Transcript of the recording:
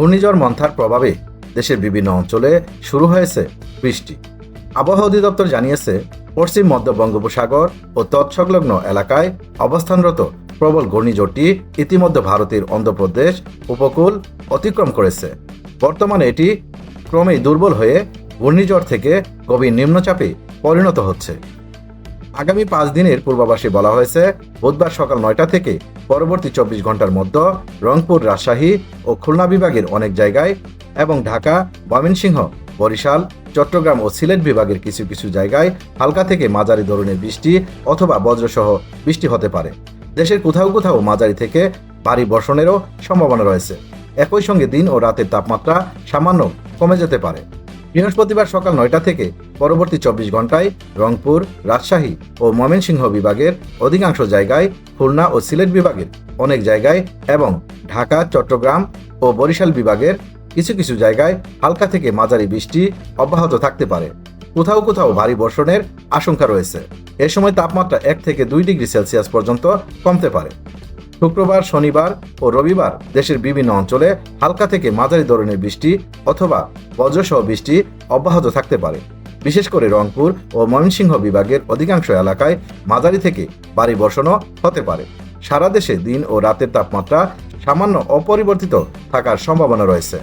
ঘূর্ণিঝড় মন্থার প্রভাবে দেশের বিভিন্ন অঞ্চলে শুরু হয়েছে বৃষ্টি। আবহাওয়া অধিদপ্তর জানিয়েছে, পশ্চিম মধ্য বঙ্গোপসাগর ও তৎসংলগ্ন এলাকায় অবস্থানরত প্রবল ঘূর্ণিঝড়টি ইতিমধ্যে ভারতের অন্ধ্রপ্রদেশ উপকূল অতিক্রম করেছে। বর্তমানে এটি ক্রমেই দুর্বল হয়ে ঘূর্ণিঝড় থেকে গভীর নিম্নচাপে পরিণত হচ্ছে। আগামী পাঁচ দিনের পূর্বাভাসে বলা হয়েছে, বুধবার সকাল নয়টা থেকে পরবর্তী চব্বিশ ঘণ্টার মধ্যে রংপুর, রাজশাহী ও খুলনা বিভাগের অনেক জায়গায় এবং ঢাকা, ময়মনসিংহ, বরিশাল, চট্টগ্রাম ও সিলেট বিভাগের কিছু কিছু জায়গায় হালকা থেকে মাঝারি ধরনের বৃষ্টি অথবা বজ্রসহ বৃষ্টি হতে পারে। দেশের কোথাও কোথাও মাঝারি থেকে ভারী বর্ষণেরও সম্ভাবনা রয়েছে। একই সঙ্গে দিন ও রাতের তাপমাত্রা সামান্য কমে যেতে পারে। বৃহস্পতিবার সকাল নয়টা থেকে পরবর্তী চব্বিশ ঘন্টায় রংপুর, রাজশাহী ও ময়মনসিংহ বিভাগের অধিকাংশ জায়গায় খুলনা ও সিলেট বিভাগের অনেক জায়গায় এবং ঢাকা, চট্টগ্রাম ও বরিশাল বিভাগের কিছু কিছু জায়গায় হালকা থেকে মাঝারি বৃষ্টি অব্যাহত থাকতে পারে। কোথাও কোথাও ভারী বর্ষণের আশঙ্কা রয়েছে। এ সময় তাপমাত্রা এক থেকে দুই ডিগ্রি সেলসিয়াস পর্যন্ত কমতে পারে। শুক্রবার, শনিবার ও রবিবার দেশের বিভিন্ন অঞ্চলে হালকা থেকে মাঝারি ধরনের বৃষ্টি অথবা বজ্রসহ বৃষ্টি অব্যাহত থাকতে পারে। বিশেষ করে রংপুর ও ময়মনসিংহ বিভাগের অধিকাংশ এলাকায় মাঝারি থেকে বাড়ি বর্ষণও হতে পারে। সারা দেশে দিন ও রাতের তাপমাত্রা সামান্য অপরিবর্তিত থাকার সম্ভাবনা রয়েছে।